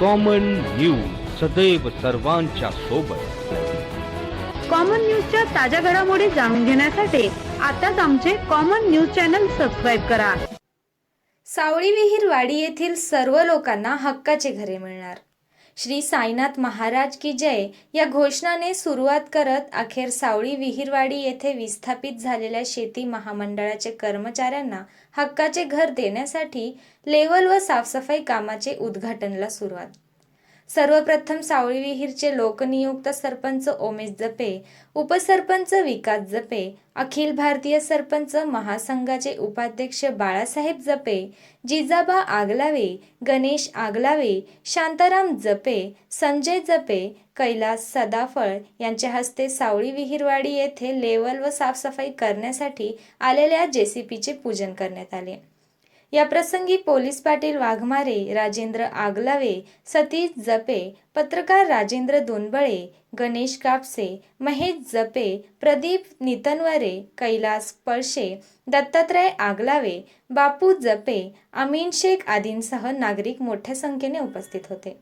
Common news सदैव सर्वांच्या सोबत. कॉमन न्यूजच्या ताज्या घडामोडी जाणून घेण्यासाठी आताच आमचे कॉमन न्यूज चॅनल सबस्क्राईब करा. सावळी विहीरवाडी येथील सर्व लोकांना हक्काचे घरे मिळणार. श्री साईनाथ महाराज की जय या घोषणाने सुरुवात करत अखेर सावळी विहीरवाडी येथे विस्थापित झालेल्या शेती महामंडळाचे कर्मचाऱ्यांना हक्काचे घर देण्यासाठी लेवल व साफसफाई कामाचे उद्घाटनला सुरुवात. सर्वप्रथम सावळी विहीरचे लोकनियुक्त सरपंच ओमेश जपे उपसरपंच विकास जपे अखिल भारतीय सरपंच महासंघाचे उपाध्यक्ष बाळासाहेब जपे जिजाबा आगलावे गणेश आगलावे शांताराम जपे संजय जपे कैलास सदाफळ यांच्या हस्ते सावळी विहीरवाडी येथे लेवल व साफसफाई करण्यासाठी आलेल्या जेसीपीचे पूजन करण्यात आले. या प्रसंगी पोलीस पाटील वाघमारे राजेंद्र आगलावे सतीश जपे पत्रकार राजेंद्र दोनबळे गणेश कापसे महेश जपे प्रदीप नितनवरे कैलास पळशे दत्तात्रय आगलावे बापू जपे अमीन शेख आदींसह नागरिक मोठ्या संख्येने उपस्थित होते.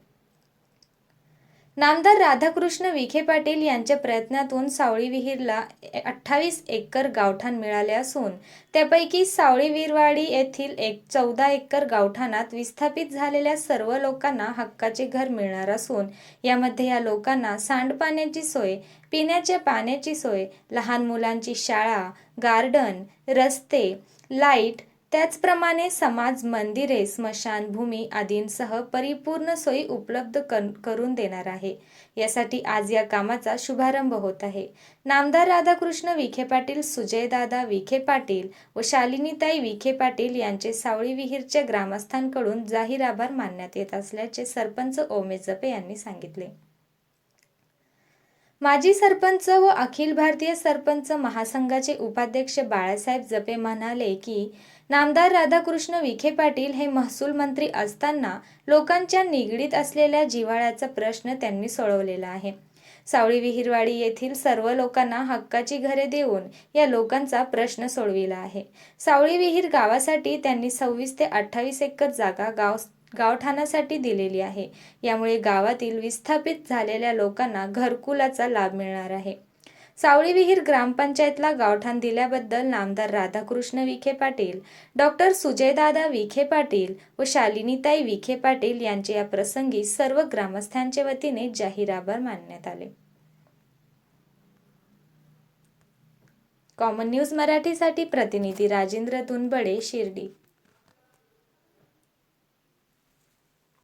नामदार राधाकृष्ण विखे पाटील यांच्या प्रयत्नातून सावळी विहीरला अठ्ठावीस एकर गावठाण मिळाले असून त्यापैकी सावळी विरवाडी येथील एक चौदा एकर गावठाणात विस्थापित झालेल्या सर्व लोकांना हक्काचे घर मिळणार असून यामध्ये या लोकांना सांडपाण्याची सोय पिण्याच्या पाण्याची सोय लहान मुलांची शाळा गार्डन रस्ते लाइट त्याचप्रमाणे समाज मंदिरे स्मशानभूमी आदींसह परिपूर्ण सोयी उपलब्ध करून देणार आहे. यासाठी आज या कामाचा शुभारंभ होत आहे. नामदार राधाकृष्ण विखे पाटील सुजयदादा विखे पाटील व शालिनीताई विखे पाटील यांचे सावळी विहीरच्या ग्रामस्थांकडून जाहीर आभार मानण्यात येत असल्याचे सरपंच ओमेजपे यांनी सांगितले. माजी सरपंच व अखिल भारतीय सरपंच महासंघाचे उपाध्यक्ष बाळासाहेब जपे म्हणाले की नामदार राधाकृष्ण विखे पाटील हे महसूल मंत्री असताना लोकांच्या निगडीत असलेल्या जिव्हाळ्याचा प्रश्न त्यांनी सोडवलेला आहे. सावळी विहीरवाडी येथील सर्व लोकांना हक्काची घरे देऊन या लोकांचा प्रश्न सोडविला आहे. सावळी विहीर गावासाठी त्यांनी सव्वीस ते अठ्ठावीस एकर जागा गाव गावठाणासाठी दिलेली आहे. यामुळे गावातील विस्थापित झालेल्या लोकांना घरकुलाचा लाभ मिळणार आहे. सावळी विहीर ग्रामपंचायतला गावठाण दिल्याबद्दल नामदार राधाकृष्ण विखे पाटील डॉक्टर सुजयदादा विखे पाटील व शालिनीताई विखे पाटील यांचे या प्रसंगी सर्व ग्रामस्थांच्या वतीने जाहीर आभार मानण्यात आले. कॉमन न्यूज मराठीसाठी प्रतिनिधी राजेंद्र दुनबडे शिर्डी.